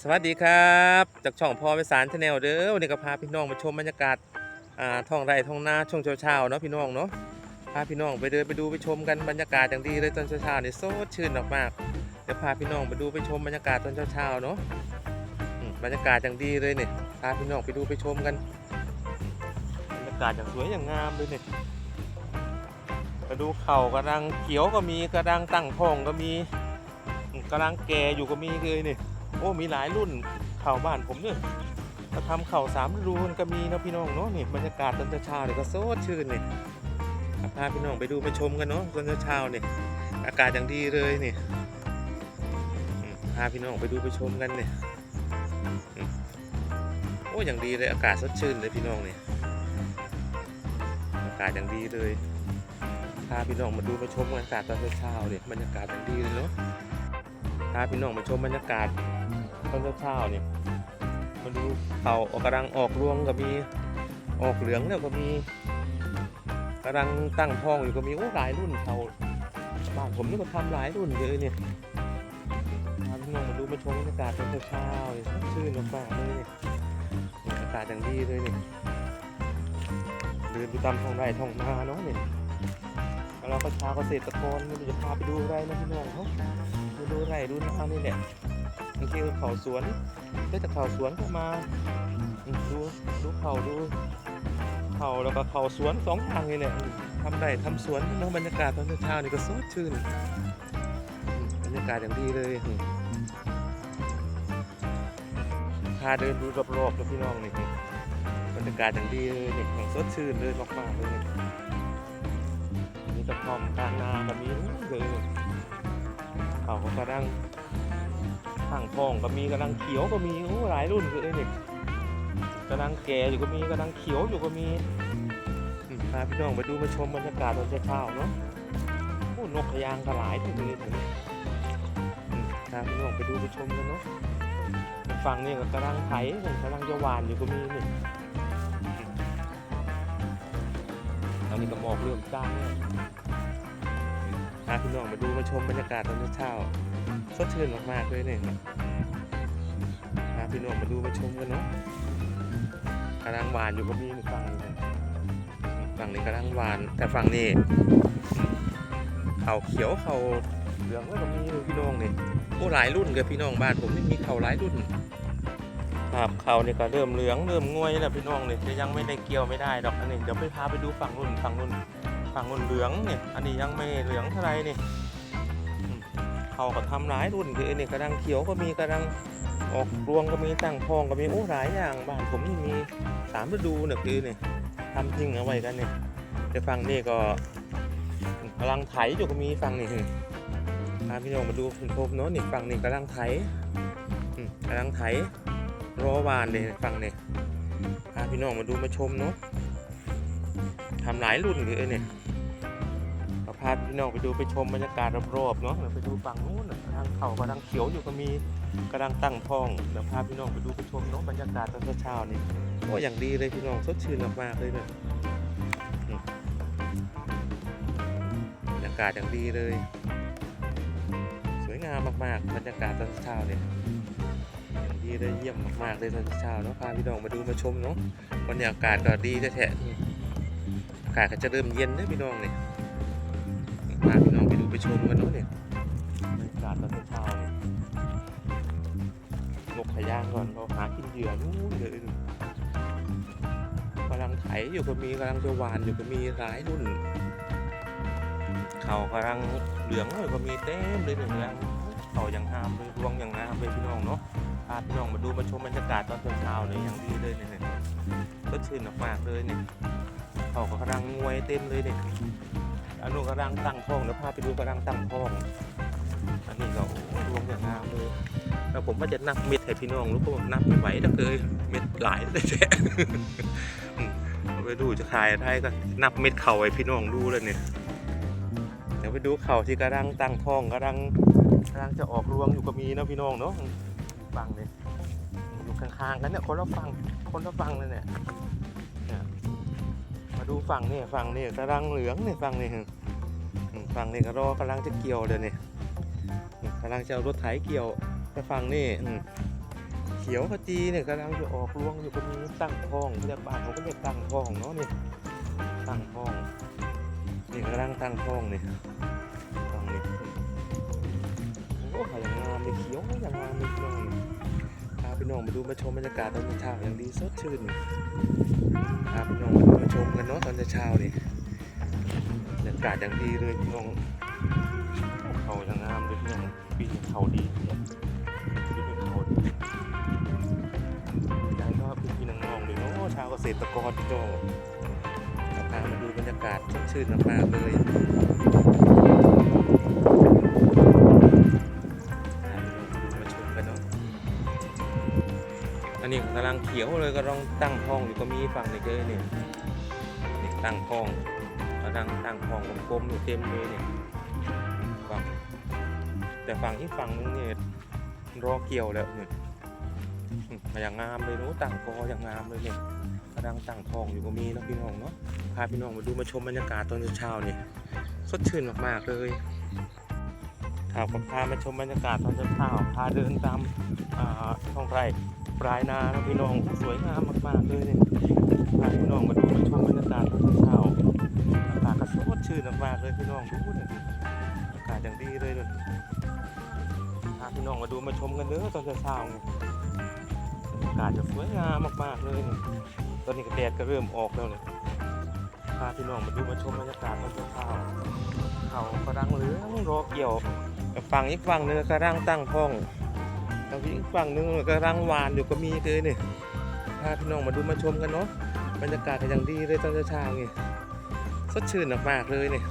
สวัสดีครับ จากช่องพอไปสารชาแนลเด้อวันนี้ก็พาพี่น้องมาชมบรรยากาศอ่าท้องไร่ท้องนาช่วงเช้าๆเนาะพี่น้องเนาะพาพี่น้องไปเดินไปดูไปชมกันบรรยากาศอย่างดีเลยตอนเช้าๆนี่สดชื่นมากๆเดี๋ยวพาพี่น้องไปดูไปชมบรรยากาศตอนเช้าๆเนาะอืมบรรยากาศอย่างดีเลยเนี่ยพาพี่น้องไปดูไปชมกันบรรยากาศอย่างสวยอย่างงามเลยเนี่ยไปดูเข่ากระดังเขียวก็มีกระดังตั้งท้องก็มีอืมกระดังแก่อยู่ก็มีเลยเนี่ย โอ้มีหลายรุ่นเข่าบ้านผมเนี่ยมาทำเข่าสามฤดูมันก็มีนะพี่น้องเนาะนี่บรรยากาศตอนเช้าเนี่ยก็สดชื่นเนี่ยพาพี่น้องไปดูไปชมกันเนาะตอนเช้าเนี่ยอากาศอย่างดีเลยนี่อืมพาพี่น้องไปดูไปชมกันเนี่ยโอ้อย่างดีเลยอากาศสดชื่นเลยพี่น้องเนี่ยอากาศอย่างดีเลยพาพี่น้องมาดูมาชมบรรยากาศตอนเช้าเนี่ยบรรยากาศอย่างดีเลยเนาะพาพี่น้องมาชมบรรยากาศ อนเช้าๆเนี่ยมาดูเขาออกกำลังออกรวงก็มีออกเหลืองแล้วก็มีกำลังตั้งท้องอยู่ก็มีโอ้หลายรุ่นเขาบ้านผมนี่ก็ทำหลายรุ่นเลยเนี่ยพาพี่น้องมาดูมาชมบรรยากาศตอนเช้าๆเนี่ยชื่นมากๆเลยเนี่ยอากาศอย่างดีเลยเนี่ยเดินดูตามท้องไร่ท้องนาเนาะเนี่ยแล้วเราก็ชาวเกษตรกรนี่จะพาไปดูไรนะพี่น้องเขาดูดูไร่ดูนานี่แหละ บางทีก็เขาสวนก็จะเขาสวนก็มาอืมดูดูเขาดูเขาแล้วก็เขาสวนสองทางนี่แหละอืมทำไร่ทำสวนเนาะบรรยากาศตอนเช้าๆนี่ก็สดชื่นบรรยากาศอย่างดีเลยพาเดินดูรอบๆแล้วพี่น้องนี่บรรยากาศอย่างดีเลยนี่ย่งสดชื่นเลยมากๆเลยมีกระท่อมกลางนาแบบนี้เลยเขาก็กระดัง ข้างทองก็มีกระดังเขียวก็มีโอ้หลายรุ่นเลยนี่กระดังแก่อยู่ก็มีกระดังเขียวอยู่ก็มีพาพี่น้องไปดูมาชมบรรยากาศตอนเช้าเนาะโอ้นกขยางก็หลายที่เลยถึงอืมพาพี่น้องไปดูไปชมกันเนาะฝั่งนี่ก็กระดังไผ่กระดังยาวานอยู่ก็มีนี่อืมตอนนี้ก็หมอกเริ่มจ้างแล้วพาพี่น้องมาดูมาชมบรรยากาศตอนเช้า สดชื่นมากๆเลยเนี่ยพาพี่น้องมาดูมาชมกันเนาะกำลังหวานอยู่ก็มีฝั่งนี้ฝั่งนี้กำลังหวาน แต่ฝั่งนี้เขาเขียวเขาเหลืองก็มีเลยพี่น้องเนี่ยโอ้หลายรุ่นเลยพี่น้องบ้านผมนี่มีเขาหลายรุ่นครับเขานี่ก็เริ่มเหลืองเริ่มงวยแล้วพี่น้องเนี่จะยังไม่ได้เกี่ยวไม่ได้ดอกอันนี้เดี๋ยวไปพาไปดูฝั่งรุ่นฝั่งรุ่นฝั่งนู้นเหลืองเนี่ยอันนี้ยังไม่เหลืองเท่าไหรนี่อืม เขาก็ทำหลายรุ่นคือเนี่ยกระดังเขียวก็มีกระดังออกรวงก็มีตั้งทองก็มีโอ้หลายอย่างบ้านผมนี่มีสามฤดูเนี่ยคือเนี่ยทำทิ้งเอาไว้กันเนี่ยแต่ฝั่งนี่ก็กำลังไถอยู่ก็มีฝั่งนี่พาพี่น้องมาดูคุณพบเนาะนี่ฝั่งนี่กำลังไถอืมกำลังไถรอวานเลยฝั่งนี่พาพี่น้องมาดูมาชมเนาะทำหลายรุ่นเลยเนี่ยาพาพี่น้องไปดูไปชมบรรยากาศรอบๆเนาะเดี๋ยวไปดูฝั่งนู้นน่ะทางเขากระดังเขียวอยู่ก็มีกระดังตั้งทองเดี๋ยวพาพี่น้องไปดูไปชมเนาะบรรยากาศตอนเช้าๆนี่โอ้อย่างดีเลยพี่น้องสดชื่นมากๆเลยเนี่ยอืมบรรยากาศอย่างดีเลย สวยงามมากๆ บรรยากาศตอนเช้าเนี่ยอย่างดีเลยเยี่ยมมากๆเลยตอนเช้าเนาะพาพี่น้องมาดูมาชมเนาะบรรยากาศก็ดีแท้ๆอากาศก็จะเริ่มเย็นนะพี่น้องเนี่ย พาพี่น้องไปดูไปชมกันเนาะเนี่ยบรรยากาศตอนเช้าเนี่ยนกขยางก่อนเราหากินเหยื่อนู้นเลยกำลังไถอยู่ก็มีกำลังจะหวานอยู่ก็มีหลายรุ่นเขากำลังเหลืองเลยก็มีเต็มเลยหนึ่งแล้วเขาอย่างงามเลยรวงอย่างงามเลยพี่น้องเนาะพาพี่น้องมาดูมาชมบรรยากาศตอนเช้าเนี่ยอย่างดีเลยเนี่ยสดชื่นมากเลยเนี่ยเขาก็กำลังงวยเต็มเลยเนี่ย อันนู้นกำลังตั้งท้องแล้วพาไปดูกำลังตั้งท้อง อันนี้ก็โอ้รวมอย่างงามเลยแล้วผมว่าจะนับเม็ดให้พี่น้องรู้ก็นับไม่ไหวถ้าเคยเม็ดหลายเลยแท้อืมเอาไปดูจะขายได้ก็นับเม็ดเข่าให้พี่น้องดูเลยเนี่ยเดี๋ยวไปดูเข่าที่กระดังตั้งท้องกระดังกระดังจะออกรวงอยู่ก็มีนะพี่น้องเนาะฟังเลยอยู่ข้างๆกันเนี่ยคนละฟังคนละฟังเลยเนี่ย ดูฝั่งนี่ฝั่งนี่กำลังเหลืองนี่ฝั่งนี่ฝั่งนี่ก็รอกำลังจะเกี่ยวเดี๋ยวนี้กำลังจะเอารถไถเกี่ยวแต่ฝั่งนี่อืมขียวขจีเนี่ยกำลังจะออกรวงอยู่ก็มีตั้งทองเรียกบ้านเขาก็เรียกตั้งทองเนาะนี่ตั้งทองนี่กำลังตั้งทองนี่ท้องนี่โอ้ยอย่างงามเลยเขียวอย่างงามเลยพี่น้องนี่ พี่น้องมาดูมาชมบรรยากาศตอนเช้าอย่างดีสดชื่นพาพี่น้องมาดูมาชมกันเนาะตอนเช้านี่บรรยากาศอย่างดีเลยพี่น้องเขาอย่างงามเลยพี่น้องปีนเขาดีเนี่ยปีนเขาดียังก็พี่พี่น้องเลยเนาะชาวเกษตรกรพี่น้องพามาดูบรรยากาศสดชื่นมากๆเลย อันนี้กำลังเขียวเลยก็ต้องตั้งท้องอยู่ก็มีฝั่งนี้เลยเนี่ยนี่ตั้งท้องกำลังตั้งท้องกลมๆอยู่เต็มเลยเนี่ยฝั่งแต่ฝั่งที่ฝั่งนึงเนี่ยรอเกี่ยวแล้วเนี่ยอืมอย่างงามเลยนาะต่างกออย่างงามเลยเนี่ยกระดังต่างทองอยู่ก็มีนะพี่น้องเนาะพาพี่น้องมาดูมาชมบรรยากาศตอนเช้าเนี่ยสดชื่นมากๆเลยถ้าผมพามาชมบรรยากาศตอนเช้าพาเดินตามท้องไร่ ปลายนานะพี่น้องสวยงามมากๆเลยนี่พาพี่น้องมาดูมาชมบรรยากาศตอนเช้าอากาศก็สดชื่นมากๆเลยพี่น้องดูเนี่ยอากาศอย่างดีเลยเนี่ยพาพี่น้องมาดูมาชมกันเด้อตอนเช้าเนี่ยอากาศจะสวยงามมากๆเลยตอนนี้ก็แดดก็เริ่มออกแล้วเนี่ยพาพี่น้องมาดูมาชมบรรยากาศตอนเช้าเขากำลังเหลืองรอเกี่ยวฝั่งอีกฝั่งหนึงกำลังตั้งท้อง ทางอีกฝั่งนึงกำลังหวานอยู่ก็มีเลยนี่พาพี่น้องมาดูมาชมกันเนาะบรรยากาศก็อย่างดีเลยตอนเช้าๆนี่สดชื่นมากๆเลยนี่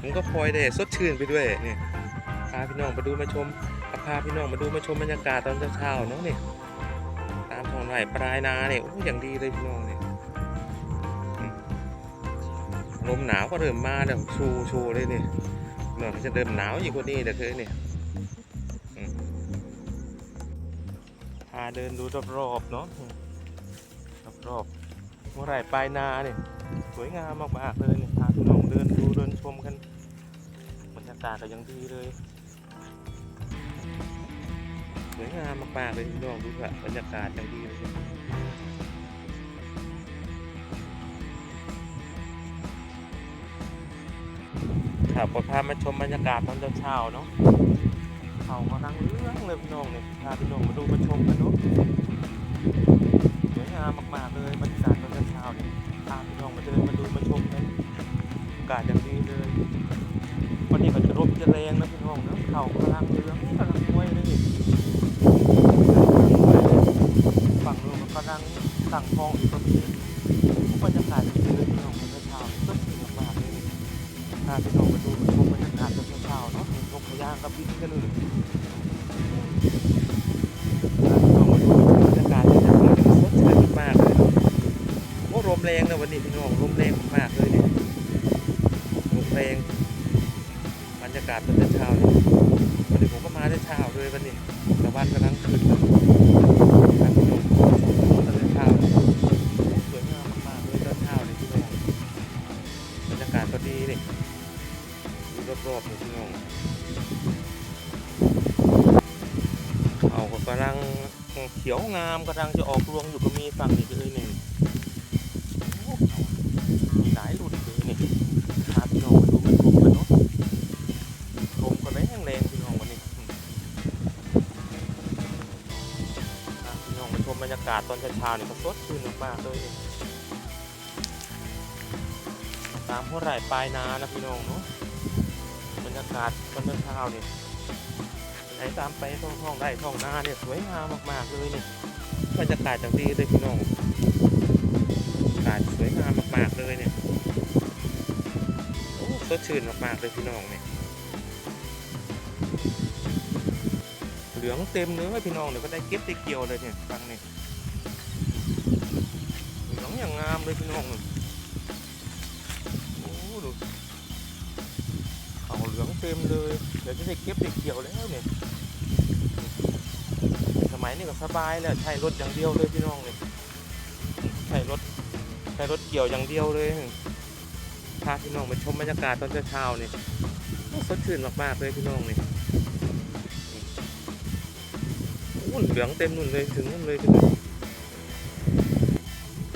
ผมก็พลอยได้สดชื่นไปด้วยนี่พาพี่น้องมาดูมาชมพาพี่น้องมาดูมาชมบรรยากาศตอนเช้าๆเนาะนี่ตามท้องไร่ปลายนาเนี่ยโอ้ยอย่างดีเลยพี่น้องเนี่ยลมหนาวก็เริ่มมาแล้วชูชูเลยเนี่ยเมื่อจะเริ่มหนาวอีกกว่านี้เดี๋ยวคือเนี่ยาเดินดูรอบๆเนาะรอบๆเมื่อไร่ปลายนาเนี่ยสวยงามมากๆเลยพาพี่น้องเดินดูเดินชมกันบรรยากาศก็ยังดีเลยสวยงามมากๆเลยพี่น้องดูเถอะบรรยากาศย่างดีเลยครับก็พามาชมบรรยากาศตอนเช้าๆเนาะ เขากำลังเรื่องเลยพี่น้องเนี่ยพาพี่น้องมาดูมาชมกันเนาะสวยงามมากๆเลยบรรยากาศตอนเช้าเนี่ยพาพี่น้องมาเดินมาดูมาชมกันอากาศอย่างดีเลยวันนี้ก็จะร่มจะแรงนะพี่น้องเนาะเขากำลังเรื่องกำลังมวยเลย ลมแรงบรรยากาศตอนเช้าเนี่ยวันนี้ผมก็มาแต่เช้าเลยวันนี้ตะวันกำลังขึ้นแล้วทางถนนตอนเช้าสวยงามมากๆเลยตอนเช้าเลยพี่น้องบรรยากาศก็ดีนี่ดูรอบๆเลยพี่น้องเขาก็กำลังเขียวงามกำลังจะออกรวงอยู่ก็มีฝั่งนี้เลยนี่โากาศตอนเช้าๆนี่ก็สดชื่นมากๆเลยตามหัวไหร่ปลายนานะพี่น้องเนาะบรรยากาศตอนเช้าๆนี่ไหนตามไปท้องท้องไร่ท้องนาเนี่ยสวยงามมากๆเลยนี่บรรยากาศจังดีเลยพี่น้องอากาศสวยงามมากๆเลยเนี่ยโอ้สดชื่นมากๆเลยพี่น้องเนี่ยเหลืองเต็มเลยพี่น้องเดี๋ยวก็ได้เก็บได้เกี่ยวเลยเนี่ยฟังเนี่เหลื อย่างงามเลยพี่น้องโอ้ดูเขาเหลืองเต็มเลย เดี๋ยวจะได้เก็บได้เกี่ยวแล้วเนี่ย สมัยนี้ก็สบายแล้วใช้รถอย่างเดียวเลยพี่น้องเนี่ยใช้รถใช้รถเกี่ยวอย่างเดียวเลยพาพี่น้องมาชมบรรยากาศตอนเช้าๆเนี่ยสดชื่นมากๆเลยพี่น้องเนี่ยโอ้นู่นเหลืองเต็มนู่นเลยถึงนู่นเลยพี่น้อง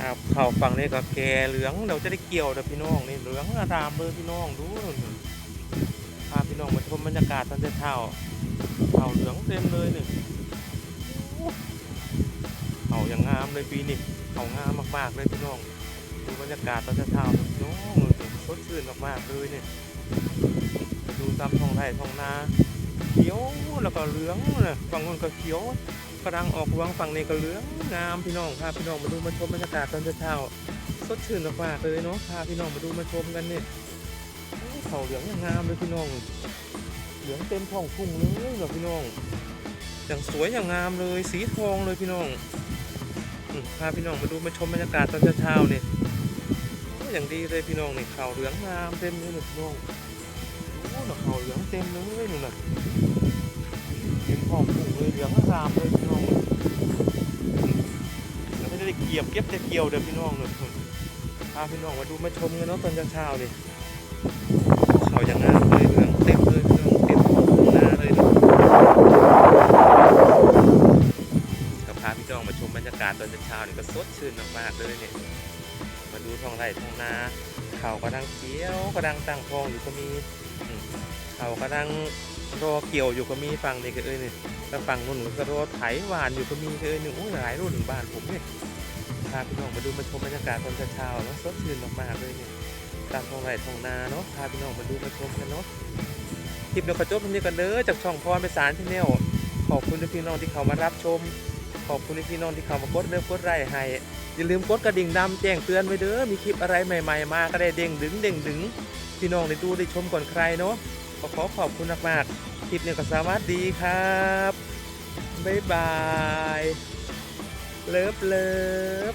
ครับเข้าฝั่งนี้ก็แก่เหลืองเดี๋ยวจะได้เกี่ยวเดี๋ยวพี่น้องนี่เหลืองอารามเลยพี่น้องดูนู่นพาพี่น้องมาชมบรรยากาศตอนเช้าเขาเหลืองเต็มเลยนี่โอ้เขาอย่างงามเลยปีนี้เขางามมากๆเลยพี่น้องดูบรรยากาศตอนเช้าพี่น้องสดชื่นมากๆเลยเนี่ยดูตามท้องไร่ท้องนาเขียวแล้วก็เหลืองนะฝั่งนู้นก็เขียว กำลังออกรวงฝั่งนี้ก็เหลืองงามพี่น้องพาพี่น้องมาดูมาชมบรรยากาศตอนเช้าสดชื่นมากเลยเนาะพาพี่น้องมาดูมาชมกันเนี่ยเขาเหลืองอย่างงามเลยพี่น้อง เหลืองเต็มท้องทุ่งเลยเหรอพี่น้องอย่างสวยอย่างงามเลยสีทองเลยพี่น้องพาพี่น้องมาดูมาชมบรรยากาศตอนเช้าเนี่ยอย่างดีเลยพี่น้องเนี่ยเขาเหลืองงามเต็มเลยพี่น้องโอ้หนเขาเหลืองเต็มเลยนู่นน่ะ ห็นของผูกเลยเหลืองอารามเลยพี่น้องแล้วไม่ได้เกี่ยวเก็บแต่เกี่ยวเด้อพี่น้องเลยพาพี่น้องมาดูมาชมกันเนาะตอนเช้าๆนี่เขาอย่างงามเลยเหลืองเต็มเลยพี่น้องเต็มทุ่งนาเลยเนาะก็พาพี่น้องมาชมบรรยากาศตอนเช้าๆนี่ก็สดชื่นมากๆเลยเนี่ยมาดูท้องไร่ท้องนาเขากำลังเขียวกำลังตั้งทองอยู่ก็มีเขากำลัง รอเกี่ยวอยู่ก็มีฝั่งนี่ก็เอ้ยนี่แต่ฝั่งนู้นก็รอไถหวานอยู่ก็มีก็เอ้ยนี่โอ้ยหลายรุ่นถึงบ้านผมเนี่ยพาพี่น้องมาดูมาชมบรรยากาศตอนเช้าๆเนาะสดชื่นมากๆเลยเนี่ยตามท้องไร่ท้องนาเนาะพาพี่น้องมาดูมาชมกันเนาะคลิปเดี๋ยวขอจบตรงนี้กันเด้อจากช่องพรไปสารที่แนวขอบคุณพี่น้องที่เขามารับชม ขอบคุณพี่น้องที่เขามากดเลิฟกดไลค์ให้อย่าลืมกดกระดิ่งดำแจ้งเตือนไว้เด้อมีคลิปอะไรใหม่ ๆ มาก็ได้เด้งดึงเด้งดึงพี่น้องได้ดูได้ชมก่อนใครเนาะ ขอขอขอบคุณมากๆคลิปนี้ก็สวัสดีครับ บ๊ายบาย เลิฟเลิฟ